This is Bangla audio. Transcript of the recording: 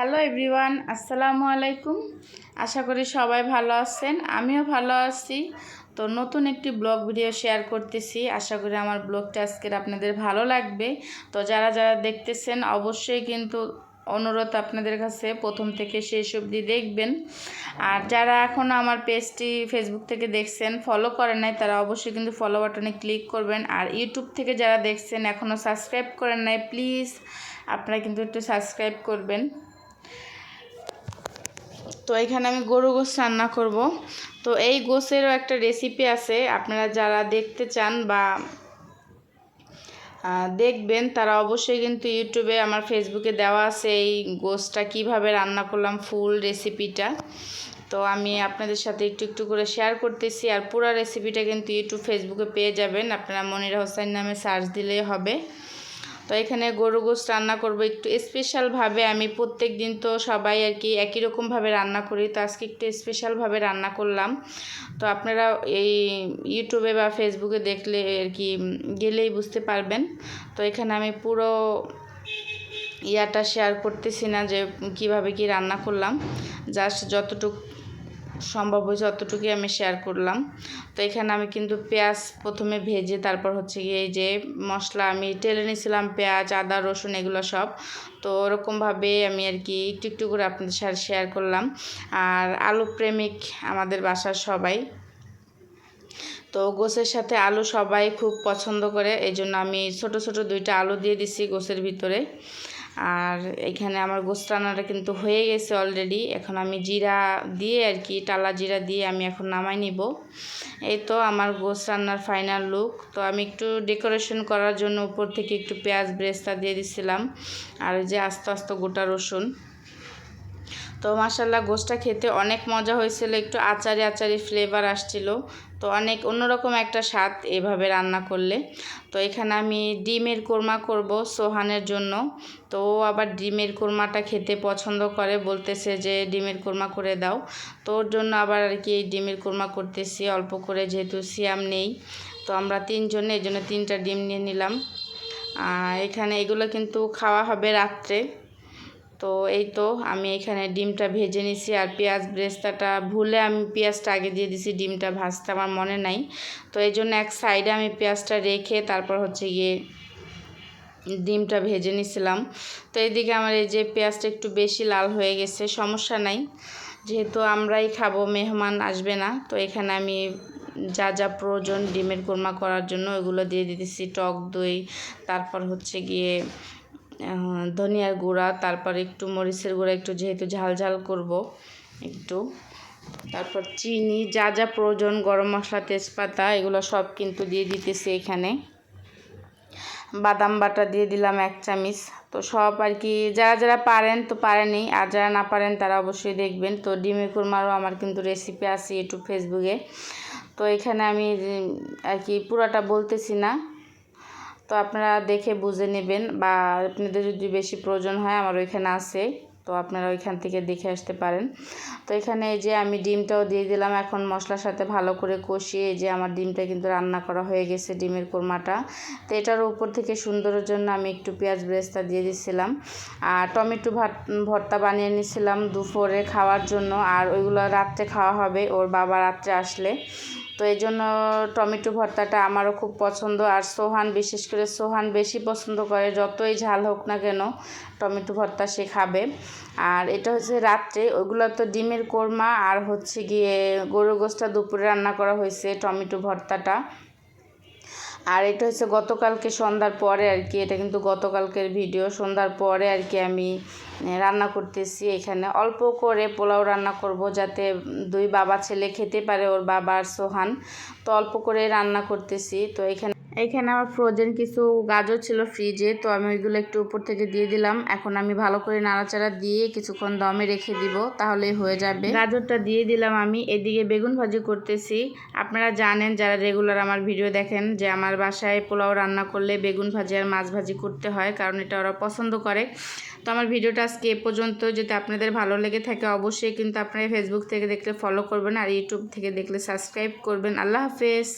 হ্যালো এভরিওয়ান, আসসালামু আলাইকুম। আশা করি সবাই ভালো আছেন, আমিও ভালো আছি। তো নতুন একটি ব্লগ ভিডিও শেয়ার করতেছি। আশা করি আমার ব্লগটা আজকের আপনাদের ভালো লাগবে। তো যারা যারা দেখতেছেন, অবশ্যই কিন্তু অনুরোধ আপনাদের কাছে প্রথম থেকে শেষ অবধি দেখবেন। আর যারা এখনও আমার পেজটি ফেসবুক থেকে দেখছেন ফলো করেন নাই, তারা অবশ্যই কিন্তু ফলো বাটনে ক্লিক করবেন। আর ইউটিউব থেকে যারা দেখছেন এখনও সাবস্ক্রাইব করেন নাই প্লিজ আপনারা কিন্তু একটু সাবস্ক্রাইব করবেন। তো এখানে আমি গরু গোস রান্না করব। তো এই গোসেরও একটা রেসিপি আছে, আপনারা যারা দেখতে চান বা দেখবেন তারা অবশ্যই কিন্তু ইউটিউবে আমার ফেসবুকে দেওয়া আছে এই গোসটা কীভাবে রান্না করলাম, ফুল রেসিপিটা তো আমি আপনাদের সাথে একটু একটু করে শেয়ার করতেছি আর পুরো রেসিপিটা কিন্তু ইউটিউব, ফেসবুকে পেয়ে যাবেন। আপনারা মনিরা হোসেন নামে সার্চ দিলেই হবে। তো এখানে গরু গোস রান্না করব একটু স্পেশালভাবে আমি প্রত্যেক দিন তো সবাই আর কি একই রকমভাবে রান্না করি, তো আজকে একটু স্পেশালভাবে রান্না করলাম। তো আপনারা এই ইউটিউবে বা ফেসবুকে দেখলে আর কি গেলেই বুঝতে পারবেন। তো এখানে আমি পুরো ইয়াটা শেয়ার করতেছি না যে কীভাবে কি রান্না করলাম। জাস্ট যতটুকু সম্ভব হয়েছে অতটুকুই আমি শেয়ার করলাম। তো এখানে আমি কিন্তু পেঁয়াজ প্রথমে ভেজে তারপর হচ্ছে গিয়ে যে মশলা আমি টেলে নিয়েছিলাম, পেঁয়াজ, আদা, রসুন এগুলো সব। তো ওরকমভাবে আমি আর কি একটু একটু করে আপনাদের সাথে শেয়ার করলাম। আর আলু প্রেমিক আমাদের বাসার সবাই। তো গোসের সাথে আলু সবাই খুব পছন্দ করে এই জন্য আমি ছোট ছোট দুইটা আলু দিয়ে দিছি গোসের ভিতরে। আর এখানে আমার গোস্ত রান্নাটা কিন্তু হয়ে গেছে অলরেডি এখন আমি জিরা দিয়ে আর কি, টালা জিরা দিয়ে আমি এখন নামাই নিব। এই তো আমার গোস্ত রান্নার ফাইনাল লুক তো আমি একটু ডেকোরেশন করার জন্য উপর থেকে একটু পেঁয়াজ ব্রেস্তা দিয়ে দিছিলাম। আর যে আস্তে আস্তে গোটা রসুন। তো মাসাল্লাহ গোসটা খেতে অনেক মজা হয়েছিল, একটু আচারি আচারি ফ্লেভার আসছিল। তো অনেক অন্যরকম একটা স্বাদ এভাবে রান্না করলে। তো এখানে আমি ডিমের কোরমা করব সোহানের জন্য। তো ও আবার ডিমের কোরমাটা খেতে পছন্দ করে, বলতেছে যে ডিমের কোরমা করে দাও। তো ওর জন্য আবার আর কি ডিমের কোরমা করতেছি, অল্প করে যেহেতু সিয়াম নেই। তো আমরা তিনজনে, এই জন্য তিনটা ডিম নিয়ে নিলাম। এখানে এগুলো কিন্তু খাওয়া হবে রাত্রে। তো এই তো আমি এখানে ডিমটা ভেজে নিছি আর পেঁয়াজ ব্রেস্তাটা ভুলে আমি পেঁয়াজটা আগে দিয়ে দিছি, ডিমটা ভাজতে আমার মনে নাই। তো এই জন্য এক সাইডে আমি পেঁয়াজটা রেখে তারপর হচ্ছে গিয়ে ডিমটা ভেজে নিছিলাম। তো এইদিকে আমার এই যে পেঁয়াজটা একটু বেশি লাল হয়ে গেছে, সমস্যা নাই। যেহেতু আমরাই খাব, মেহমান আসবে না, তো এখানে আমি যা যা প্রয়োজন ডিমের কোরমা করার জন্য ওইগুলো দিয়ে দিতেছি, টক দই, তারপর হচ্ছে গিয়ে ধনিয়ার গুঁড়া, তারপর একটু মরিচের গুঁড়া, একটু যেহেতু ঝাল ঝাল করব, একটু। তারপর চিনি, যা যা প্রয়োজন, গরম মশলা, তেজপাতা, এগুলো সব কিন্তু দিয়ে দিতেছি এখানে। বাদাম বাটা দিয়ে দিলাম এক চামিচ। তো সব আর কি, যারা যারা পারেন তো পারেনি আর যারা না পারেন তারা অবশ্যই দেখবেন। তো ডিমের কুরমারও আমার কিন্তু রেসিপি আছে ইউটিউব ফেসবুকে তো এখানে আমি আর কি পুরাটা বলতেছি না। তো আপনারা দেখে বুঝে নেবেন বা আপনাদের যদি বেশি প্রয়োজন হয় আমার ওইখানে আছে, তো আপনারা ওইখান থেকে দেখে আসতে পারেন। তো এখানে এই যে আমি ডিমটাও দিয়ে দিলাম, এখন মশলার সাথে ভালো করে কষিয়ে এই যে আমার ডিমটা কিন্তু রান্না করা হয়ে গেছে ডিমের কোরমাটা। তো এটার উপর থেকে সুন্দরের জন্য আমি একটু পেঁয়াজ ব্রেস্তা দিয়ে দিছিলাম। আর টমেটো ভাত ভর্তা বানিয়ে নিয়েছিলাম দুপুরে খাওয়ার জন্য, আর ওইগুলো রাত্রে খাওয়া হবে, ওর বাবা রাত্রে আসলে। তো এই জন্য টমেটো ভর্তাটা আমারও খুব পছন্দ। আর সোহান, বিশেষ করে সোহান বেশি পছন্দ করে, যতই ঝাল হোক না কেন টমেটো ভর্তা সে খাবে। আর এটা হচ্ছে রাত্রে ওইগুলো তো ডিমের কোরমা আর হচ্ছে গিয়ে গরুর গোষ্ঠটা দুপুরে রান্না করা হয়েছে টমেটো ভর্তাটা। আর এটা হচ্ছে গতকালকে সন্ধ্যার পরে আর কি, এটা কিন্তু গতকালকের ভিডিও। সন্ধ্যার পরে আর কি আমি রান্না করতেছি এখানে। অল্প করে পোলাও রান্না করব যাতে দুই বাবা ছেলে খেতে পারে ওর বাবার সোহান। তো অল্প করে রান্না করতেছি। তো এখানে এখানে আমার ফ্রোজেন কিছু গাজর ছিল ফ্রিজে তো আমি ওইগুলো একটু উপর থেকে দিয়ে দিলাম। এখন আমি ভালো করে নাড়াচাড়া দিয়ে কিছুক্ষণ দমে রেখে দিব, তাহলেই হয়ে যাবে। গাজরটা দিয়ে দিলাম আমি, এদিকে বেগুন ভাজি করতেছি। আপনারা জানেন, যারা রেগুলার আমার ভিডিও দেখেন, যে আমার বাসায় পোলাও রান্না করলে বেগুন ভাজি আর মাছ ভাজি করতে হয়, কারণ এটা ওরা পছন্দ করে। তো আমার ভিডিওটা আজকে এ পর্যন্ত। যদি আপনাদের ভালো লেগে থাকে, অবশ্যই কিন্তু আপনারা ফেসবুক থেকে দেখলে ফলো করবেন, আর ইউটিউব থেকে দেখলে সাবস্ক্রাইব করবেন। আল্লাহ হাফেজ।